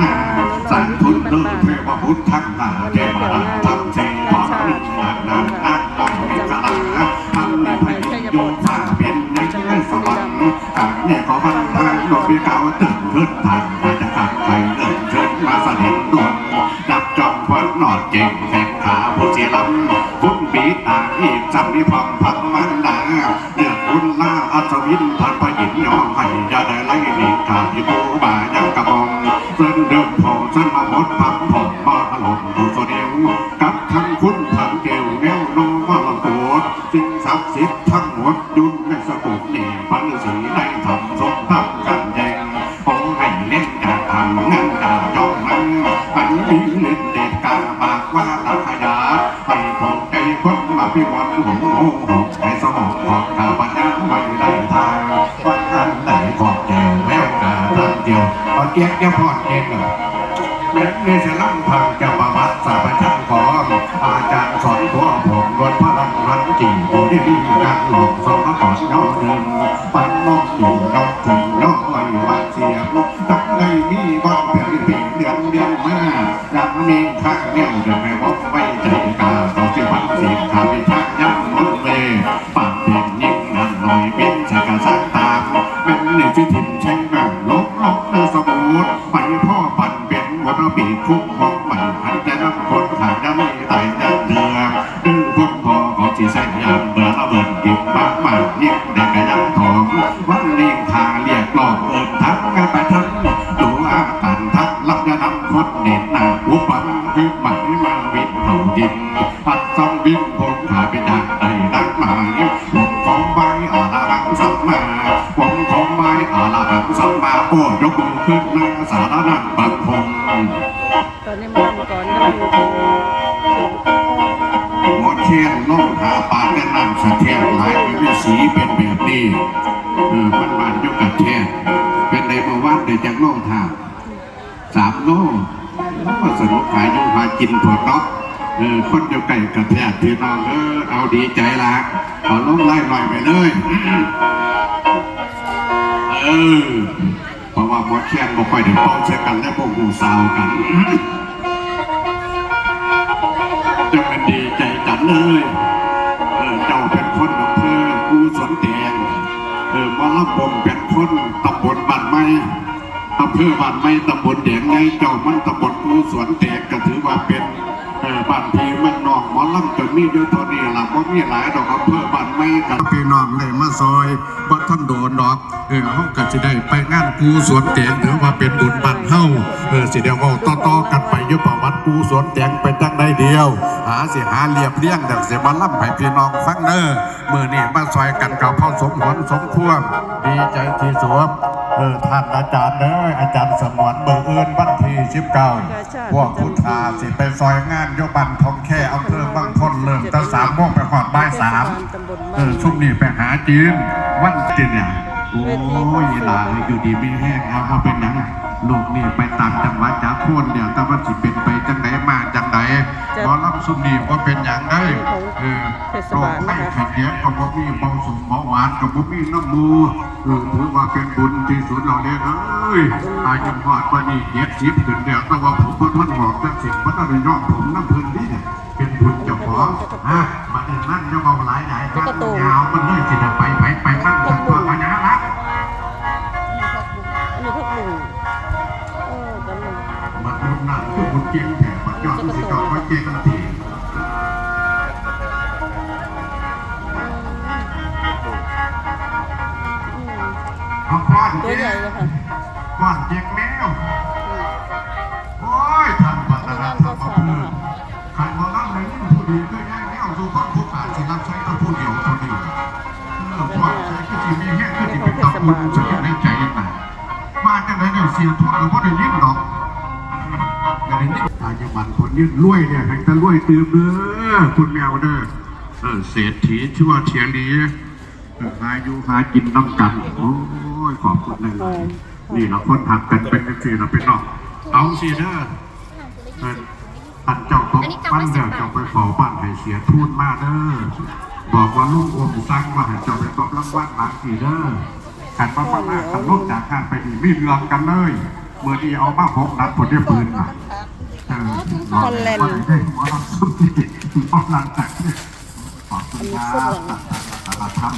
นาสันพุทธเดินเทวพุทธทั้งนาเทวาทั้งเทวาวิญญาณนานาตังมิกลาทำในพยโยธาเป็นในสวรรค์กางเนี่ยก็บันทางหลวงพี่เก่าตื่นขึ้นทางมาจะขับไปเดินเชิญมาเสด็จดวงดับจอมควันนอดเก่งแข่งขาผู้จีลำคุณปีตาอีกจำนิพงพังมันดาเดือดคุณล่าอัศวินทันพยินยอ เส้นเดิมพอฉันมาหมดพักผ่อนมาถล่มดูโซเดียวกับทั้งคุณทั้งเกลแนวโนมาลำโพดสิ่งศักดิ์สิทธิ์ทั้งหมดยุ่นในสกุลนี่พันสีในธรรมสมทับกันแยงขอให้เล่นอย่าทำงานด่าจ้องมันให้มีเล่นเด็ดกาบากว่าตาขยาให้พอใจคนมาพิวัตรหงโห เดียวเอาเกียกแก้วพอดเองเหรอเด็กเนสลังพังจะมามัดสาปชังของอาจารย์สอนหัวผมรถพลังรันจีผู้ที่มีการหลอกสองมาก่อนย่อเดินปันน้องอยู่น้องถึงน้องไว้วัดเสียงตั้งในมีบ้านเพียงปีเดือนเดียวมายังเมีข้างเดียวเดินไม่บอกไว้ใจกา สิถิ่นใช้งลบลบเนื้อสมุดไปพ่อปั่นเป็นหัวราปีคุกมองใหม่หันจะนับคนขายน้ำมีไตยันเดือดื้อคนพอของจีแสนยามเบื่อระเบิดกิบมากมากยิ่งเด็กกระยังทองวันเลี้ยงทาเรียกหลอกเอินทักกันไปทั้งดูอาตันทักลับจะนำคนเด่นหน้าอุปันคือหมายมาวินเผาดินพัดซองบินผมขาไปดังใดดังหมาย สัมมาโอยกมือขึ้นหน้าสารนันบังพงตอนนี้มาทำก่อนก็อยู่หมดเทียนน้องหาปลาแนะนำสะเทียนหลายเป็นสีเป็นแบบนี้เออมันบานยุกับเทียนเป็นในประวัติเดี๋ยวจากน้องทางสามโลก็สนุกขายยุ่หากินผลเนาะเออคนอยู่ใกล้กับแทนพี่น้องเออเอาดีใจละขอลงไล่หน่อยไปเลย ออเพราะว่าหมดเทียนบ่ค่อยได้เป้าเชื่อกันและพวกหูสาวกันจะเป็นดีใจจันเลยเออเจ้าเป็นคนอำเภอกูสวนแดงเออมาลับบมเป็นคนตำบลบ้านไม้อำเภอบ้านไม้ตำบลแดงไงเจ้ามันตำบลกูสวนแดงก็ถือว่าเป็น เออบ้านพีมันนองหมอลำจะมีอยู่เท่านี้ล่ะเพราะมีหลายดอกอำเภอบ้านไม่กันพี่น้องเลยมาซอยบ่ท่านโดนดอกเออเฮาก็สิได้ไปงานกูสวนแตงถือว่าเป็นบุญบ้านเฮาเออสิเดียวก็ต่อๆกันไปอยู่ประวัติกูสวนแตงไปจังได้เดียวาสิหาเรียบเรียงดังเสียมาล่ำให้พี่น้องฟังเด้อมือนี่มาซอยกันกับพ่อสมหวนสมควรดีใจที่สุดเออท่านอาจารย์เด้ออาจารย์สมวนเบอร์เอิญวันที่สิบเก้าพวกพุทธาสิไปซอยงานโยบันทองแค่อำเภอบางคนเริ่มตั้งสามโมงไปหอดบ่ายสามตำบลเอบ้านอช่วงนี้ไปหาจีนวันจีนเนี่ยโอ้ยหลายอยู่ดีไม่แห้งเอามาเป็นหยังลูกนี่ไปตามจังหวัดจากโคนเดี๋ยวแต่ว่าสิเป็นไปจังไหนมาจังไหนหมอลำซุ่มนี่ว่าเป็นอย่างไรเออโรคไข้ขัดแย้งกับบ่มีเบาสูงเบาหวานกับบ่มีน้ำมูเออถือว่าเป็นบุญที่สุดเราเนี่ยเอ้ยอายุพอดว่านี้เย็ดสิบถึงเดี๋ยวแต่ว่าผมก็ทนบอกจังสิพระนรยอผมน้ำพื้นนี่เป็นบุญเจ้าของอะมาเดินนั่นจะเบาหลายหลายครับยาวมันเลยสิได้ไปไปไปมันถึงตัวปัญญาละอันนี้พักหนึ่งเออกันหนึ่งมันบุญนั่นคือบุญเก่งแผ่ปัญญาที่สิจอดไว้เก่งที อืมเอาก้อนตัวเจ๊ใหญ่เลยค่ะก้อนเจ๊กแมวโอ้ยทำปัตนาทำมาเพื่อใครมาล่ำเลยนี่ผู้ดีก็ย่างแมวสู่ข้อผู้ขาดสิรับใช้ก็ผู้เดียวคนเดียวเออว่าใช้ก็จีมีแห้งก็จีเป็นตำบุญเสียในใจน่ะมาจังไรเนี่ยเสียทุกข์หรือว่าได้ยิ่งดอกแต่ได้ยิ่งอายุมันคนยืดรวยเนี่ยให้แต่รวยตื่มเด้อคุณแมวเด้อเออเศรษฐีชั่วเทียงดีเออหาอยู่หากินน้ำกันโอ้ ยขอบคุณเลยนี่เราคนหักกันเป็นจังซี่เราเป็นเนาะเอาสิเด้อเอออันเจ้าต้องปั้นเดี๋ยวเจ้าไปขอบ้านให้เสียทุนมาเด้อบอกว่าลูกอมสร้างว่าให้เจ้าไปตบรางวัลหลังสี่เด้อขันป้าป้ามาขันลูกจากการไปดีมีเรื่องกันเลยเมื่อที่เอามาพกนัดผลได้ปืนมาเออฮอลแลนด์ได้หัวเราสุดที่หมอลังจากเนี่ยขอบคุณครับอันนี้ฝรั่งสารธรรม